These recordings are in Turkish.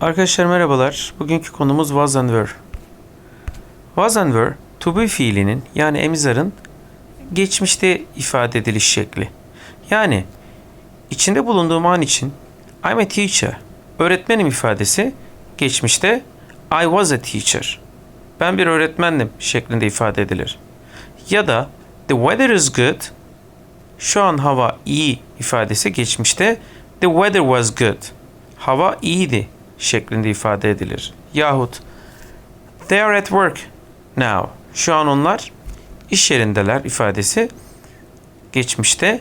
Arkadaşlar merhabalar. Bugünkü konumuz was and were. Was and were, to be fiilinin yani emizarın geçmişte ifade ediliş şekli. Yani içinde bulunduğum an için I'm a teacher, öğretmenim ifadesi geçmişte I was a teacher, ben bir öğretmendim şeklinde ifade edilir. Ya da the weather is good, şu an hava iyi ifadesi geçmişte the weather was good, hava iyiydi şeklinde ifade edilir. Yahut they are at work now, şu an onlar iş yerindeler ifadesi geçmişte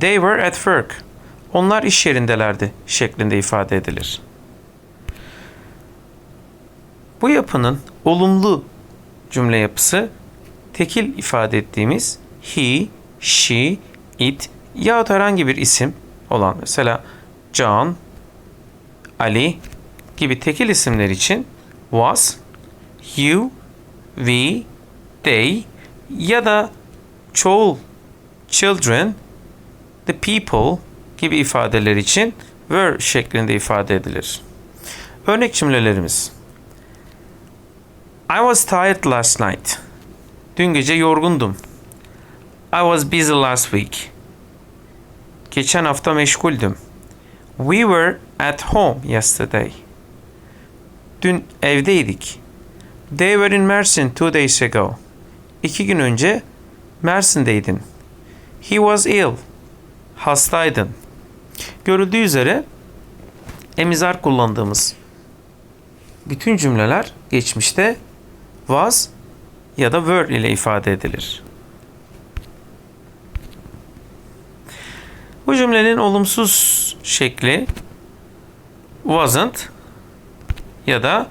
they were at work, onlar iş yerindelerdi şeklinde ifade edilir. Bu yapının olumlu cümle yapısı tekil ifade ettiğimiz he, she, it yahut herhangi bir isim olan mesela John, Ali gibi tekil isimler için was, you, we, they ya da çoğul children, the people gibi ifadeler için were şeklinde ifade edilir. Örnek cümlelerimiz. I was tired last night. Dün gece yorgundum. I was busy last week. Geçen hafta meşguldüm. We were at home yesterday. Dün evdeydik. They were in Mersin two days ago. İki gün önce Mersin'deydin. He was ill. Hastaydın. Görüldüğü üzere emizar kullandığımız bütün cümleler geçmişte was ya da were ile ifade edilir. Bu cümlenin olumsuz şekli wasn't ya da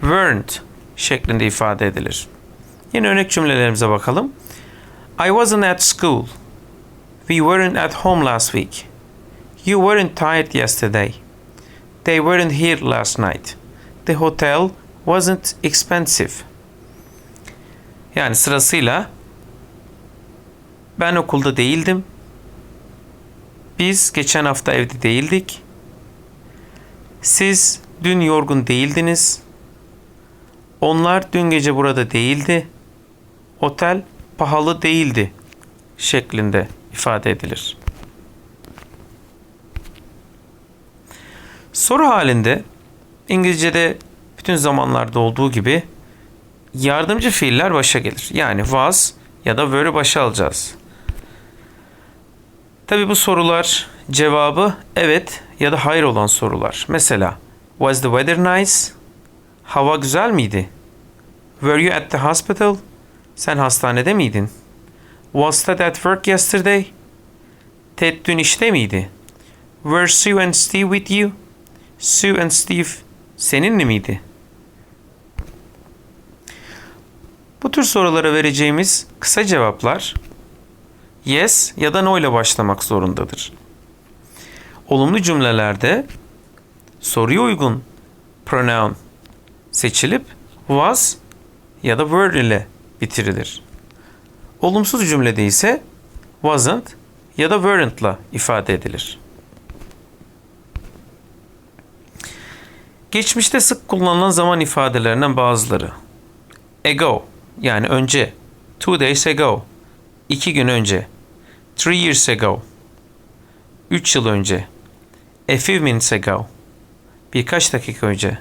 weren't şeklinde ifade edilir. Yine örnek cümlelerimize bakalım. I wasn't at school. We weren't at home last week. You weren't tired yesterday. They weren't here last night. The hotel wasn't expensive. Yani sırasıyla ben okulda değildim. Biz geçen hafta evde değildik. Siz dün yorgun değildiniz. Onlar dün gece burada değildi. Otel pahalı değildi şeklinde ifade edilir. Soru halinde İngilizce'de bütün zamanlarda olduğu gibi yardımcı fiiller başa gelir. Yani was ya da were'ı başa alacağız. Tabi bu sorular cevabı evet ya da hayır olan sorular. Mesela was the weather nice? Hava güzel miydi? Were you at the hospital? Sen hastanede miydin? Was Ted at work yesterday? Ted dün işte miydi? Were Sue and Steve with you? Sue and Steve seninle miydi? Bu tür sorulara vereceğimiz kısa cevaplar yes ya da no ile başlamak zorundadır. Olumlu cümlelerde soruya uygun pronoun seçilip was ya da were ile bitirilir. Olumsuz cümlede ise wasn't ya da weren't ile ifade edilir. Geçmişte sık kullanılan zaman ifadelerinden bazıları. Ago yani önce. Two days ago. iki gün önce. Three years ago. Üç yıl önce. A few minutes ago. Birkaç dakika önce.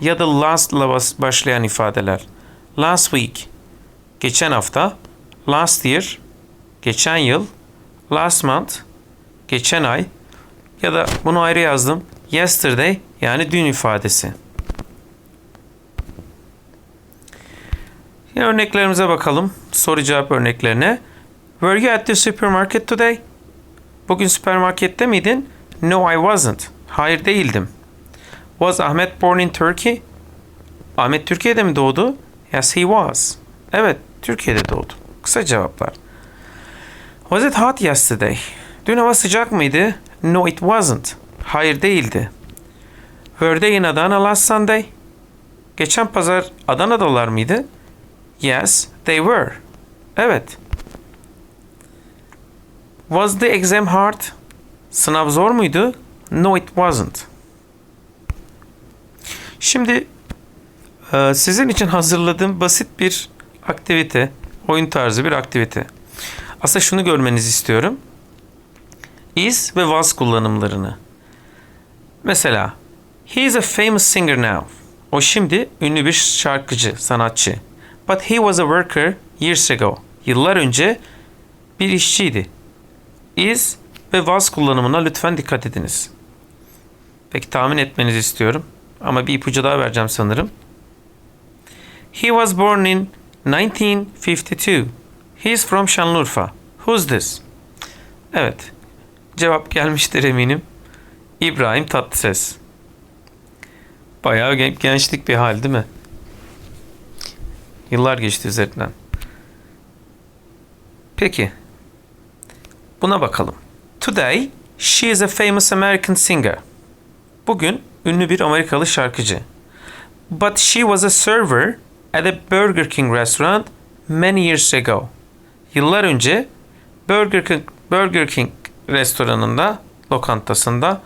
Ya da last ile başlayan ifadeler. Last week. Geçen hafta. Last year. Geçen yıl. Last month. Geçen ay. Ya da bunu ayrı yazdım. Yesterday yani dün ifadesi. Yine örneklerimize bakalım. Soru cevap örneklerine. Were you at the supermarket today? Bugün süpermarkette miydin? No, I wasn't. Hayır değildim. Was Ahmet born in Turkey? Ahmet Türkiye'de mi doğdu? Yes, he was. Evet, Türkiye'de doğdu. Kısa cevaplar. Was it hot yesterday? Dün hava sıcak mıydı? No, it wasn't. Hayır değildi. Were they in Adana last Sunday? Geçen pazar Adana'dalar mıydı? Yes, they were. Evet. Was the exam hard? Sınav zor muydu? No, it wasn't. Şimdi e, sizin için hazırladığım basit bir aktivite, oyun tarzı bir aktivite. Aslında şunu görmenizi istiyorum. Is ve was kullanımlarını. Mesela, he is a famous singer now. O şimdi ünlü bir şarkıcı, sanatçı. But he was a worker years ago. Yıllar önce bir işçiydi. Is ve was kullanımına lütfen dikkat ediniz. Peki tahmin etmenizi istiyorum. Ama bir ipucu daha vereceğim sanırım. He was born in 1952. He is from Şanlıurfa. Who's this? Evet. Cevap gelmiştir eminim. İbrahim Tatlıses. Bayağı gen- gençlik bir hal değil mi? Yıllar geçti üzerinden. Peki. Buna bakalım. Today, she is a famous American singer. Bugün ünlü bir Amerikalı şarkıcı. But she was a server at a Burger King restaurant many years ago. Yıllar önce Burger King, Burger King restoranında, lokantasında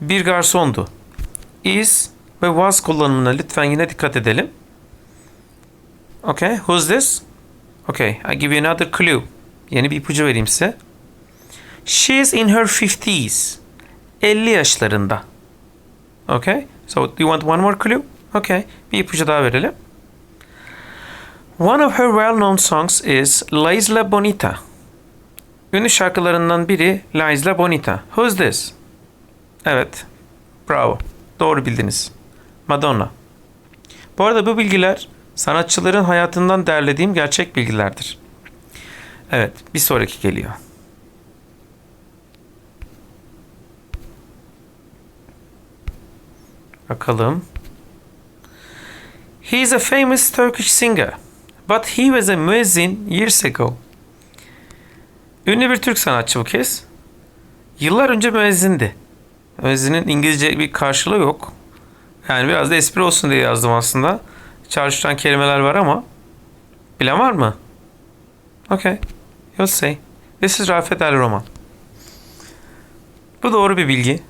bir garsondu. Is ve was kullanımına lütfen yine dikkat edelim. Okay, who's this? Okay, I give you another clue. Yeni bir ipucu vereyim size. She is in her 50s. 50 yaşlarında. Okay, so you want one more clue? Okay, bir ipucu daha verelim. One of her well-known songs is La Isla Bonita. Ünlü şarkılarından biri La Isla Bonita. Who's this? Evet, bravo. Doğru bildiniz. Madonna. Bu arada bu bilgiler sanatçıların hayatından derlediğim gerçek bilgilerdir. Evet, bir sonraki geliyor. Bakalım. He is a famous Turkish singer, but he was a müezzin years ago. Ünlü bir Türk sanatçı bu kez. Yıllar önce müezzindi. Müezzinin İngilizce bir karşılığı yok. Yani biraz da espri olsun diye yazdım aslında. Çarşıdan kelimeler var ama. Bilen var mı? Okay. You'll say. This is Rafet El Roman. Bu doğru bir bilgi.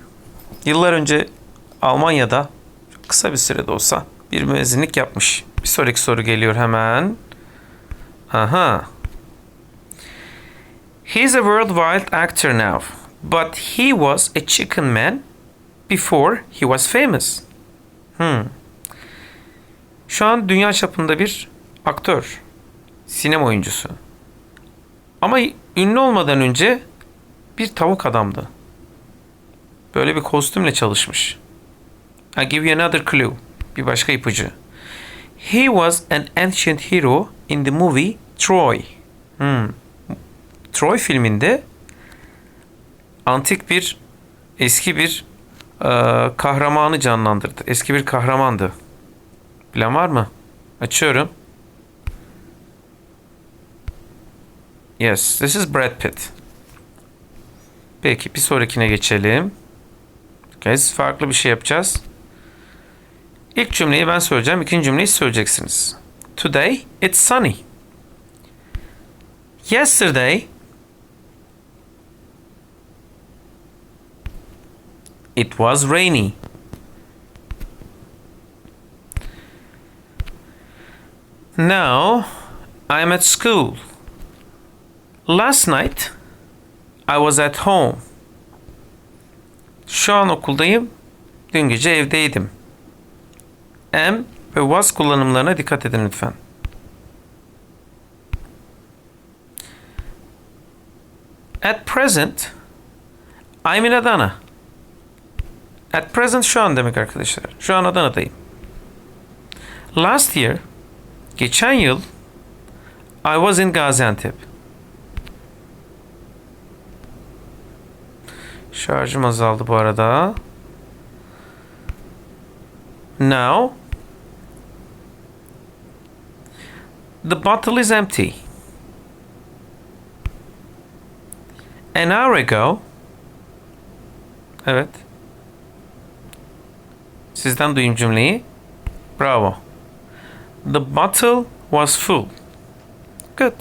Yıllar önce Almanya'da kısa bir sürede olsa bir müezzinlik yapmış. Bir sonraki soru geliyor hemen. Aha. He's a worldwide actor now, but he was a chicken man before he was famous. Hmm. Şu an dünya çapında bir aktör, sinema oyuncusu. Ama ünlü olmadan önce bir tavuk adamdı. Böyle bir kostümle çalışmış. I give you another clue. Bir başka ipucu. He was an ancient hero in the movie Troy. Hmm. Troy filminde antik bir eski bir e, kahramanı canlandırdı. Eski bir kahramandı. Bilen var mı? Açıyorum. Yes, this is Brad Pitt. Peki bir sonrakine geçelim. Kez farklı bir şey yapacağız. İlk cümleyi ben söyleyeceğim, ikinci cümleyi söyleyeceksiniz. Today it's sunny. Yesterday it was rainy. Now I'm at school. Last night I was at home. Şu an okuldayım. Dün gece evdeydim. Am ve was kullanımlarına dikkat edin lütfen. At present I'm in Adana. At present şu an demek arkadaşlar. Şu an Adana'dayım. Last year geçen yıl I was in Gaziantep. Şarjım azaldı bu arada. Now the bottle is empty. An hour ago Evet. Sizden duyayım cümleyi. Bravo. The bottle was full. Good.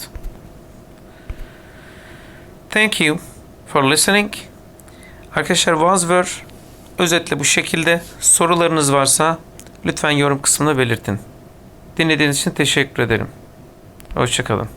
Thank you for listening. Arkadaşlar was were özetle bu şekilde. Sorularınız varsa lütfen yorum kısmına belirtin. Dinlediğiniz için teşekkür ederim. Hoşçakalın.